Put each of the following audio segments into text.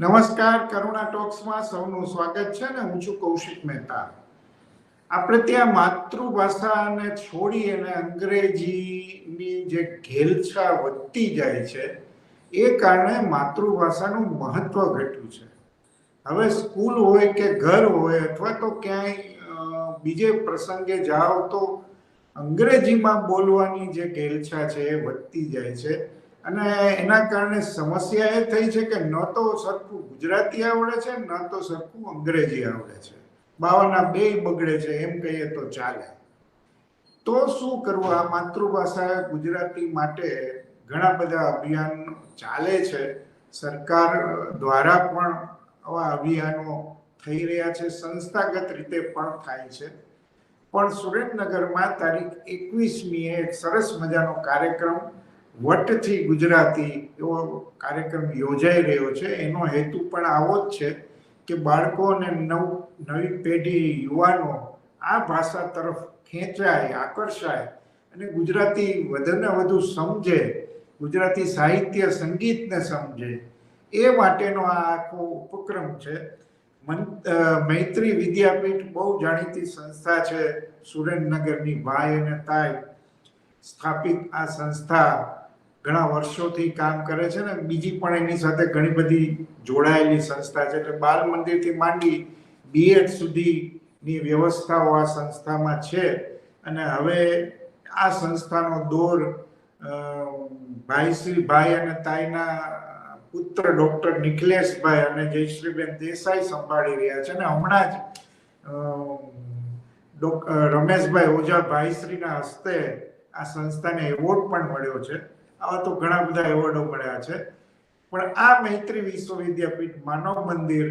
નમસ્કાર, કરુણા ટોક્સમાં સૌનું સ્વાગત છે ને હું છું કૌશિક મહેતા. આપણે ત્યાં માતૃભાષાને છોડી અને અંગ્રેજીની જે ઘેલછા વધતી જાય છે, એ કારણે માતૃભાષાનું મહત્વ ઘટ્યું છે. હવે સ્કૂલ હોય કે ઘર હોય અથવા તો ક્યાંય બીજે પ્રસંગે જાઓ તો અંગ્રેજીમાં બોલવાની જે ઘેલછા છે એ વધતી જાય છે. અને એના કારણે સમસ્યા એ થઈ છે કે ન તો સરખું ગુજરાતી આવડે છે, ન તો સરખું અંગ્રેજી આવડે છે. બાવાના બે બગડે છે, એમ કહીએ તો ચાલે. તો શું કરવું? આ માતૃભાષા ગુજરાતી માટે ઘણા બધા અભિયાન ચાલે છે. સરકાર દ્વારા પણ આવા અભિયાનો થઈ રહ્યા છે. સંસ્થાગત રીતે પણ થાય છે. પણ સુરેન્દ્રનગરમાં તારીખ એકવીસમીએ એક સરસ મજાનો કાર્યક્રમ વટથી ગુજરાતી એવો કાર્યક્રમ યોજાઈ રહ્યો છે. એનો હેતુ પણ આવો જ છે કે બાળકો અને નવ, નવી પેઢી યુવાનો આ ભાષા તરફ ખેંચાય, આકર્ષાય અને ગુજરાતી વધુને વધુ સમજે, ગુજરાતી સાહિત્ય, સંગીતને સમજે. એ માટેનો આ આખો ઉપક્રમ છે. મૈત્રી વિદ્યાપીઠ બહુ જાણીતી સંસ્થા છે. સુરેન્દ્રનગરની ભાઈ અને તાઈ સ્થાપિત આ સંસ્થા ઘણા વર્ષોથી કામ કરે છે ને, બીજી પણ એની સાથે ઘણી બધી જોડાયેલી સંસ્થા છે. એટલે બાલ મંદિરથી માંડી બીએડ સુધીની વ્યવસ્થાઓ આ સંસ્થામાં છે. અને હવે આ સંસ્થાનો દોર ભાઈશ્રી ભાઈ અને તાઈના પુત્ર ડોક્ટર નિખિલેશભાઈ અને જયશ્રીબેન દેસાઈ સંભાળી રહ્યા છે. અને હમણાં જ રમેશભાઈ ઓઝા ભાઈશ્રીના હસ્તે આ સંસ્થાને એવોર્ડ પણ મળ્યો છે. આવા તો ઘણા બધા એવોર્ડો મળ્યા છે. પણ આ મૈત્રી વિશ્વ વિદ્યાપીઠ માનવ મંદિર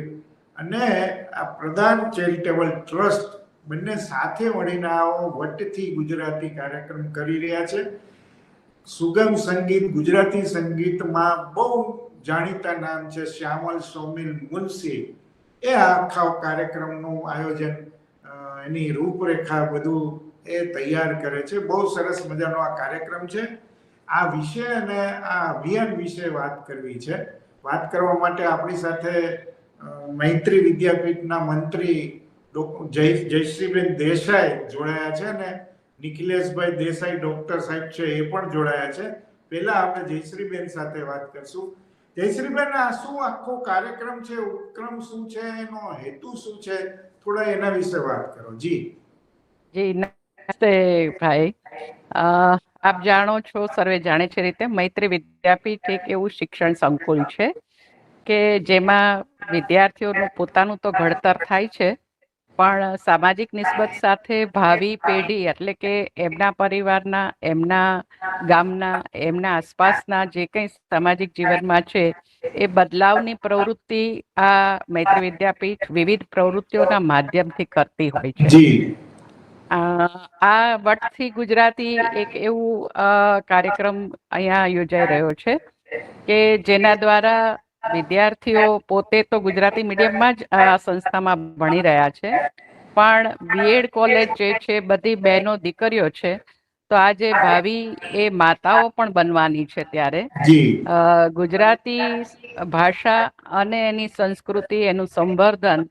અને આ પ્રધાન ચેરિટેબલ ટ્રસ્ટ બંને સાથે મળીને આવો વટથી ગુજરાતી કાર્યક્રમ કરી રહ્યા છે. સુગમ સંગીત, ગુજરાતી સંગીતમાં બહુ જાણીતા નામ છે શ્યામલ સોમિલ મુનશી. એ આખા કાર્યક્રમનું આયોજન એની રૂપરેખા બધું એ તૈયાર કરે છે. બહુ સરસ મજાનો આ કાર્યક્રમ છે. આ વિષય અને આ અભિયાન વિશે વાત કરવી છે. વાત કરવા માટે આપણી સાથે મૈત્રી વિદ્યાપીઠના મંત્રી જય, જયશ્રીબેન દેસાઈ જોડાયા છે અને નિખિલેશભાઈ દેસાઈ ડોક્ટર સાહેબ છે એ પણ જોડાયા છે. પહેલા આપણે જયશ્રીબેન સાથે વાત કરશું. જયશ્રીબેન, આ શું આખો કાર્યક્રમ છે? ઉપક્રમ શું છે? એનો હેતુ શું છે? થોડા એના વિશે વાત કરો. જી. જી, નમસ્તે ભાઈ. આપ જાણો છો, સર્વે જાણે છે રીતે મૈત્રી વિદ્યાપીઠ એક એવું શિક્ષણ સંકુલ છે કે જેમાં વિદ્યાર્થીઓનું પોતાનું તો ઘડતર થાય છે, પણ સામાજિક નિસ્બત સાથે ભાવિ પેઢી એટલે કે એમના પરિવારના, એમના ગામના, એમના આસપાસના જે કંઈ સામાજિક જીવનમાં છે, એ બદલાવની પ્રવૃત્તિ આ મૈત્રી વિદ્યાપીઠ વિવિધ પ્રવૃત્તિઓના માધ્યમથી કરતી હોય છે. આ વટથી ગુજરાતી એક એવું કાર્યક્રમ અહીંયા યોજાઈ રહ્યો છે કે જેના દ્વારા વિદ્યાર્થીઓ પોતે તો ગુજરાતી મીડિયમમાં જ આ સંસ્થામાં ભણી રહ્યા છે પણ બીએડ કોલેજ જે છે બધી બહેનો દીકરીઓ છે તો આજે ભાવિ એ માતાઓ પણ બનવાની છે ત્યારે. ગુજરાતી ભાષા અને એની સંસ્કૃતિ એનું સંવર્ધન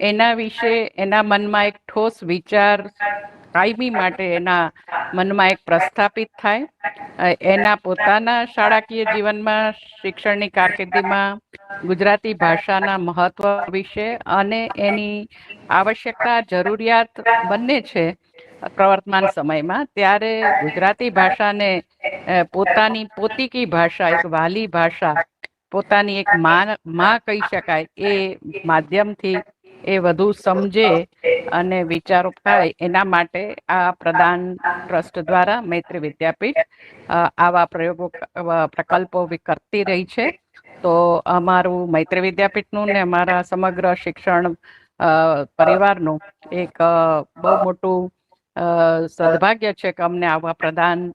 એના વિશે એના મનમાં એક ઠોસ વિચાર કાયમી માટે એના મનમાં એક પ્રસ્થાપિત થાય. એના પોતાના શાળાકીય જીવનમાં શિક્ષણની કારકિર્દીમાં ગુજરાતી ભાષાના મહત્વ વિશે અને એની આવશ્યકતા જરૂરિયાત બંને છે પ્રવર્તમાન સમયમાં. ત્યારે ગુજરાતી ભાષાને પોતાની પોતીકી ભાષા, એક વાલી ભાષા, પોતાની એક માં કહી શકાય એ માધ્યમથી એ વધુ સમજે અને વિચારો થાય એના માટે આ પ્રદાન ટ્રસ્ટ દ્વારા મૈત્રી વિદ્યાપીઠ આવા પ્રયોગો પ્રકલ્પો કરતી રહી છે. તો અમારું મૈત્રી વિદ્યાપીઠનું ને અમારા સમગ્ર શિક્ષણ પરિવારનું એક બહુ મોટું સદભાગ્ય છે કે અમને આવા પ્રદાન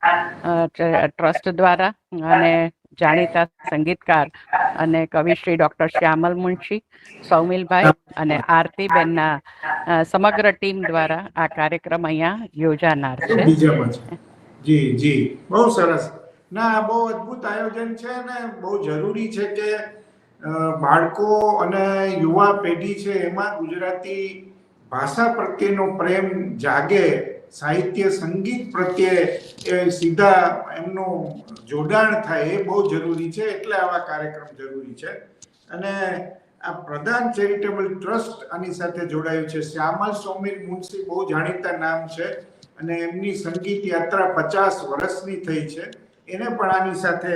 ટ્રસ્ટ દ્વારા અને જાણીતા સંગીતકાર અને કવિશ્રી ડોક્ટર શ્યામલ મુનશી, સૌમિલભાઈ અને આરતીબેનના બેનના સમગ્ર ટીમ દ્વારા આ કાર્યક્રમ અહીંયા યોજાનાર છે. જી જી. બહુ સરસ. ના બહુ અદ્ભુત આયોજન છે ને, બહુ જરૂરી છે કે બાળકો અને યુવા પેઢી છે એમાં ગુજરાતી ભાષા પ્રત્યેનો પ્રેમ જાગે સાહિત્ય, સંગીત પ્રત્યે એ સીધા એમનું જોડાણ થાય એ બહુ જરૂરી છે, એટલે આવા કાર્યક્રમ જરૂરી છે. અને આ પ્રધાન ચેરિટેબલ ટ્રસ્ટ આની સાથે જોડાયું છે. શ્યામલ સોમીર મુનશી બહુ જાણીતા નામ છે અને એમની સંગીત યાત્રા પચાસ વર્ષની થઈ છે. એને પણ આની સાથે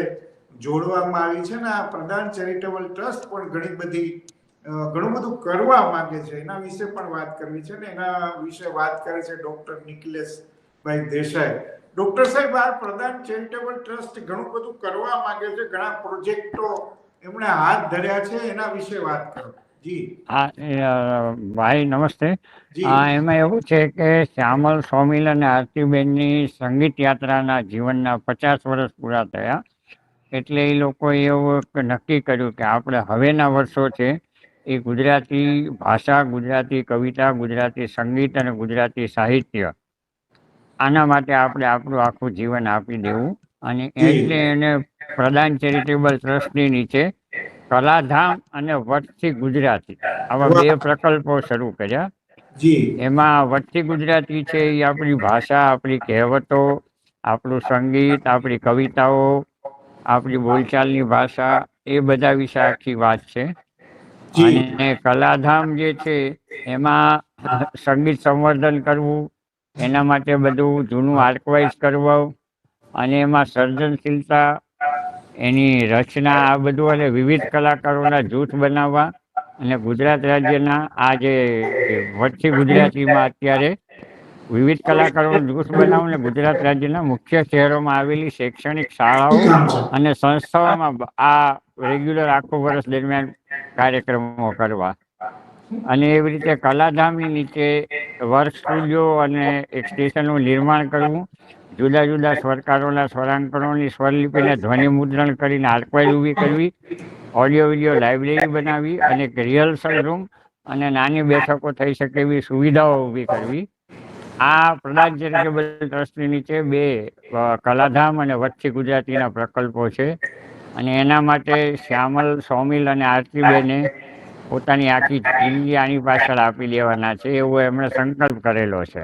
જોડવામાં આવી છે ને આ પ્રધાન ચેરિટેબલ ટ્રસ્ટ પણ ઘણી બધી ઘણું બધું કરવા માંગે છે. એના વિશે પણ વાત કરવી છે ને એના વિશે વાત કરે છે ડોક્ટર નિખિલેશભાઈ દેસાઈ. ડોક્ટર સાહેબ આ પ્રધાન ચેરિટેબલ ટ્રસ્ટ ઘણું બધું કરવા માંગે છે. ઘણા પ્રોજેક્ટો એમણે હાથ ધર્યા છે. એના વિશે વાત કરો. હા ભાઈ નમસ્તે. એમાં એવું છે કે શ્યામલ સોમિલ અને આરતીબેનની સંગીત યાત્રાના જીવનના પચાસ વર્ષ પૂરા થયા. એટલે એ લોકોએ એવું નક્કી કર્યું કે આપણે હવેના વર્ષો છે એ ગુજરાતી ભાષા ગુજરાતી કવિતા ગુજરાતી સંગીત અને ગુજરાતી સાહિત્ય. આના માટે આપણે આપણું આખું જીવન આપી દેવું. અને એટલે એને પ્રધાન ચેરિટેબલ ટ્રસ્ટની નીચે કલાધામ અને વટથી ગુજરાતી આવા બે પ્રકલ્પો શરૂ કર્યા. એમાં વચ્ચે ગુજરાતી છે એ આપણી ભાષા આપણી કહેવતો આપણું સંગીત આપણી કવિતાઓ આપણી બોલચાલની ભાષા એ બધા વિશે આખી વાત છે. અને કલાધામ જે છે, એમાં સંગીત સંવર્ધન કરવું, એના માટે બધું જૂનું આર્કવાઇઝ કરવું અને એમાં સર્જનશીલતા, એની રચના આ બધું અને વિવિધ કલાકારોના જૂથ બનાવવા અને ગુજરાત રાજ્યના આ જે વચ્ચે ગુજરાતીમાં અત્યારે વિવિધ કલાકારોનું જૂથ બનાવીને ગુજરાત રાજ્યના મુખ્ય શહેરોમાં આવેલી શૈક્ષણિક શાળાઓ અને સંસ્થાઓમાં આ રેગ્યુલર આખો વર્ષ દરમિયાન કાર્યક્રમો કરવા. અને એવી રીતે કલાધામી નીચે વર્ક સ્ટુડિયો અને એક સ્ટેશનનું નિર્માણ કરવું, જુદા જુદા સ્વરકારોના સ્વરાંકણોની સ્વરલિપિને ધ્વનિ મુદ્રણ કરીને આર્કવાઇઝ ઊભી કરવી, ઓડિયો, વિડિયો લાઇબ્રેરી બનાવી અને એક રિહર્સલ રૂમ અને નાની બેઠકો થઈ શકે એવી સુવિધાઓ ઊભી કરવી. આ પ્રદાન ચેરિટેબલ ટ્રસ્ટની નીચે બે કલાધામ અને વચ્ચે ગુજરાતીના પ્રકલ્પો છે. અને એના માટે શ્યામલ સોમિલ અને આરતીબેને પોતાની આખી જિંદગી આની પાછળ આપી દેવાના છે એવો એમણે સંકલ્પ કરેલો છે.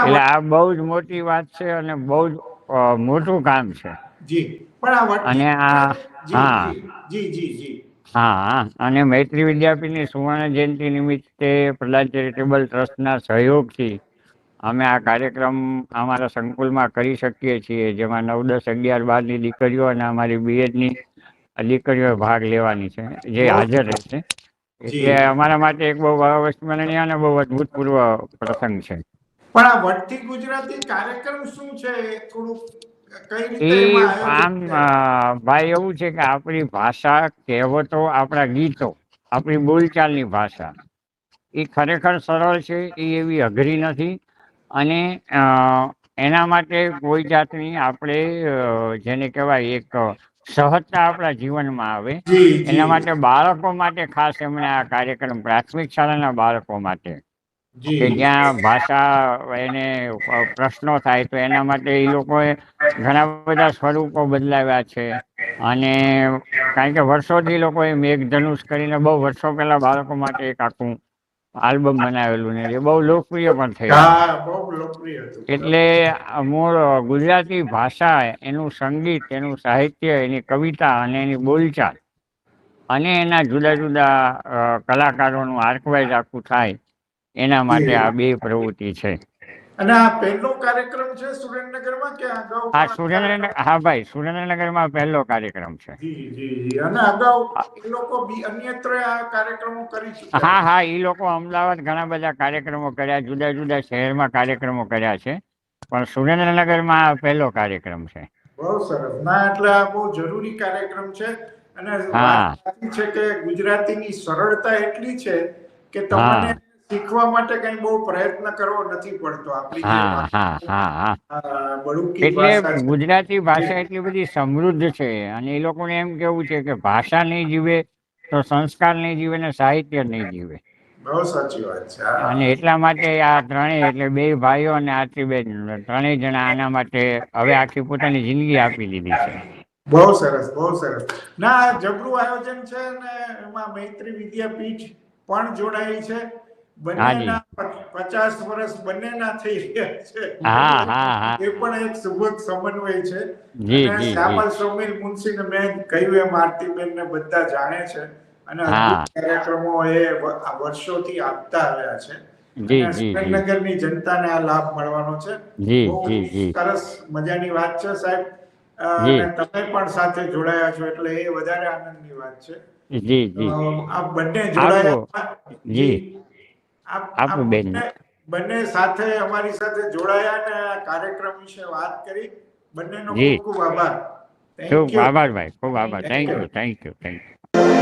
એટલે આ બહુ જ મોટી વાત છે અને બહુ જ મોટું કામ છે. અને આ હા. જી જી જી હા અને મૈત્રી વિદ્યાપીઠની સુવર્ણ જયંતિ નિમિત્તે પ્રહલાદ ચેરિટેબલ ટ્રસ્ટના સહયોગથી અમે આ કાર્યક્રમ અમારા સંકુલમાં કરી શકીએ છીએ. જેમાં નવ દસ અગિયાર બારની દીકરીઓ અને અમારી બીએડની દીકરીઓ ભાગ લેવાની છે જે હાજર રહેશે. એટલે અમારા માટે એક બહુ અવિસ્મરણીય અને બહુ અદભૂતપૂર્વ પ્રસંગ છે. પણ આ વટથી ગુજરાતી કાર્યક્રમ શું છે? થોડુંક આમ ભાઈ એવું છે કે આપણી ભાષા કહેવતો આપણા ગીતો આપણી બોલચાલની ભાષા એ ખરેખર સરળ છે એ એવી અઘરી નથી. અને એના માટે કોઈ જાતની આપણે જેને કહેવાય એક સહજતા આપણા જીવનમાં આવે. એના માટે બાળકો માટે ખાસ એમણે આ કાર્યક્રમ પ્રાથમિક શાળાના બાળકો માટે. કે જ્યાં ભાષા એને પ્રશ્નો થાય તો એના માટે એ લોકોએ ઘણા બધા સ્વરૂપો બદલાવ્યા છે. અને કારણ કે વર્ષોથી લોકોએ મેઘધનુષ કરીને બહુ વર્ષો પહેલા બાળકો માટે એક આખું આલ્બમ બનાવેલું ને એ બહુ લોકપ્રિય પણ થયું એટલે મૂળ ગુજરાતી ભાષા એનું સંગીત એનું સાહિત્ય એની કવિતા અને એની બોલચાલ અને એના જુદા જુદા કલાકારોનું આર્કવાઇઝ આખું થાય એના માટે આ બે પ્રવૃત્તિ છે. અને આ પહેલો કાર્યક્રમ છે સુરેન્દ્રનગરમાં કે અગાઉ આ સુરેન્દ્રનગર હા ભાઈ સુરેન્દ્રનગરમાં પહેલો કાર્યક્રમ છે. જી જી જી. અને અગાઉ એ લોકો અન્યત્ર આ કાર્યક્રમો કરી ચૂક્યા હા હા એ લોકો અમદાવાદ ઘણા બધા કાર્યક્રમો કર્યા જુદા જુદા શહેરમાં કાર્યક્રમો કર્યા છે. પણ સુરેન્દ્રનગરમાં આ પહેલો કાર્યક્રમ છે. બહુ સરસ. ના એટલે આ બહુ જરૂરી કાર્યક્રમ છે. અને હા. છે કે ગુજરાતીની સરળતા એટલી છે કે તમને હા. શીખવા માટે કઈ બહુ પ્રયત્ન કરવો નથી પડતો આપણી હા હા હા હા. આ બળુકી ભાષા એટલે ગુજરાતી ભાષા એટલી બધી સમૃદ્ધ છે અને એ લોકોને એમ કેવું છે કે ભાષા નહીં જીવે તો સંસ્કાર નહીં જીવે ને સાહિત્ય નહીં જીવે. બહુ સાચી વાત છે અને એટલા માટે આ ત્રણેય એટલે બે ભાઈઓ અને આથી બે ત્રણેય જણા આના માટે હવે આખી પોતાની જિંદગી આપી દીધી છે. બહુ સરસ બહુ સરસ. ના જબરું આયોજન છે ને એમાં મૈત્રી વિદ્યાપીઠ પણ જોડાઈ છે. બંનેના પચાસ વર્ષ બંનેના થઈ રહ્યા છે. હા હા હા. એ પણ એક સુબોધ સમન્વય છે. જી જી શ્યામલ જી મુનશી ને મેં કહ્યું એમ આરતીબેન ને બધા જાણે છે. અને કાર્યક્રમો એ વર્ષોથી આપતા આવ્યા છે. જી જી સુરેન્દ્રનગરની જનતાને આ લાભ મળવાનો છે. જી જી જી. સરસ મજાની વાત છે સાહેબ. તમે પણ સાથે જોડાયા છો એટલે એ વધારે આનંદની વાત છે. જી જી. આ બંને જોડાયા. જી. આપ- બેન. બંને- સાથે અમારી સાથે જોડાયા અને આ કાર્યક્રમ વિશે વાત કરી. બંનેનો. ખૂબ ખૂબ આભાર. ખૂબ આભાર ભાઈ ખૂબ આભાર. Thank you thank you thank you